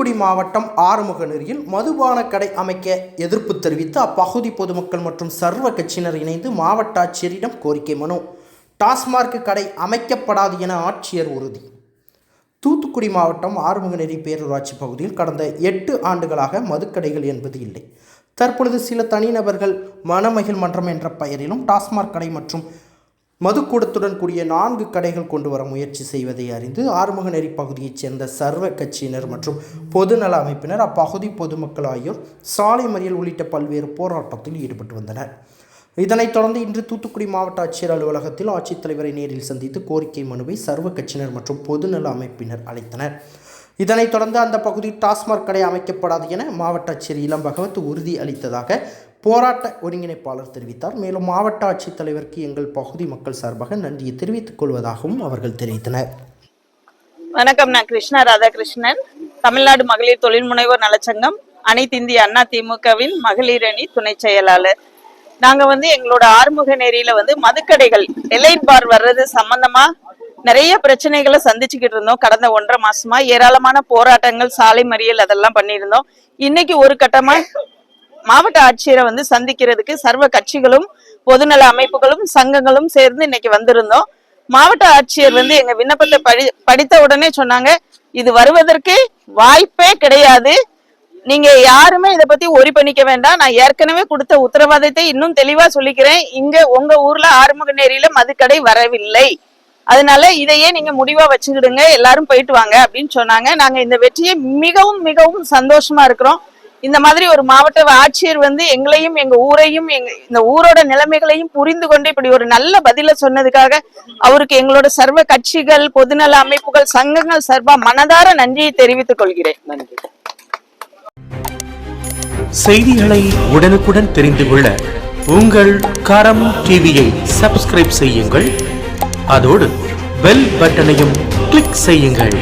தூத்துக்குடி மாவட்டம் ஆறுமுகநேரியில் மதுபான கடை அமைக்க எதிர்ப்பு தெரிவித்து அப்பகுதி பொதுமக்கள் மற்றும் சர்வ கட்சியினர் இணைந்து மாவட்ட ஆட்சியரிடம் கோரிக்கை மனு. டாஸ்மார்க் கடை அமைக்கப்படாது என ஆட்சியர் உறுதி. தூத்துக்குடி மாவட்டம் ஆறுமுகநேரி பேரூராட்சி பகுதியில் கடந்த எட்டு ஆண்டுகளாக மதுக்கடைகள் என்பது இல்லை. தற்பொழுது சில தனிநபர்கள் மணமகிழ் மன்றம் என்ற பெயரிலும் டாஸ்மாக் கடை மற்றும் மதுக்கூடத்துடன் கூடிய நான்கு கடைகள் கொண்டு வர முயற்சி செய்வதை அறிந்து ஆறுமுகநேரி பகுதியைச் சேர்ந்த சர்வ கட்சியினர் மற்றும் பொதுநல அமைப்பினர் அப்பகுதி பொதுமக்கள் ஆகியோர் சாலை மறியல் உள்ளிட்ட பல்வேறு போராட்டத்தில் ஈடுபட்டு வந்தனர். இதனைத் தொடர்ந்து இன்று தூத்துக்குடி மாவட்ட ஆட்சியர் அலுவலகத்தில் ஆட்சித்தலைவரை நேரில் சந்தித்து கோரிக்கை மனுவை சர்வ கட்சியினர் மற்றும் பொதுநல அமைப்பினர் அளித்தனர். இதனைத் தொடர்ந்து அந்த பகுதியில் டாஸ்மாக் கடை அமைக்கப்படாது என மாவட்ட ஆட்சியர் இளம் பகவத் உறுதி அளித்ததாக போராட்ட ஒருங்கிணைப்பாளர் தெரிவித்தார். மேலும் மாவட்ட ஆட்சித்தலைவருக்கு எங்கள் பகுதி மக்கள் சார்பாக நன்றியை தெரிவித்துக் கொள்வதாகவும் அவர்கள் தெரிவித்தனர். வணக்கம் நான் கிருஷ்ணா ராதாகிருஷ்ணன். தமிழ்நாடு மகளிர் தொழில் முனைவோர் நலச்சங்கம் அனைத்து இந்திய அண்ணா திமுகவின் மகளிர் அணி துணை செயலாளர். நாங்க வந்து எங்களோட ஆறுமுக நேரியில வந்து மதுக்கடைகள் எலைன் பார் வர்றது சம்பந்தமா நிறைய பிரச்சனைகளை சந்திச்சுக்கிட்டு இருந்தோம். கடந்த ஒன்றரை மாசமா ஏராளமான போராட்டங்கள் சாலை மறியல் அதெல்லாம் பண்ணியிருந்தோம். இன்னைக்கு ஒரு கட்டமா மாவட்ட ஆட்சியரை வந்து சந்திக்கிறதுக்கு சர்வ கட்சிகளும் பொதுநல அமைப்புகளும் சங்கங்களும் சேர்ந்து இன்னைக்கு வந்திருந்தோம். மாவட்ட ஆட்சியர் வந்து எங்க விண்ணப்பத்தை படி படித்த உடனே சொன்னாங்க இது வருவதற்கு வாய்ப்பே கிடையாது. நீங்க யாருமே இத பத்தி ஒரி பண்ணிக்க வேண்டாம். நான் ஏற்கனவே கொடுத்த உத்தரவாதத்தை இன்னும் தெளிவா சொல்லிக்கிறேன். இங்க உங்க ஊர்ல ஆறுமுக நேரியில மதுக்கடை வரவில்லை. அதனால இதையே நீங்க முடிவா வச்சுக்கிடுங்க. எல்லாரும் போயிட்டு வாங்க அப்படின்னு சொன்னாங்க. நாங்க இந்த வெற்றியை மிகவும் மிகவும் சந்தோஷமா இருக்கிறோம். இந்த மாதிரி ஒரு மாவட்ட ஆட்சியர் வந்து எங்களையும் எங்க ஊரையும் எங்க இந்த ஊரோட நிலைமைகளையும் புரிந்து கொண்டு இப்படி ஒரு நல்ல பதில சொன்னதுக்காக அவருக்கு எங்களோட சர்வ கட்சிகள் பொதுநல அமைப்புகள் சங்கங்கள் சார்பா மனதார நன்றியை தெரிவித்துக் கொள்கிறேன். நன்றி. செய்திகளை உடனுக்குடன் தெரிந்து கொள்ள உங்கள் கரம் டிவியை சப்ஸ்கிரைப் செய்யுங்கள். அதோடு பெல் பட்டனையும் கிளிக் செய்யுங்கள்.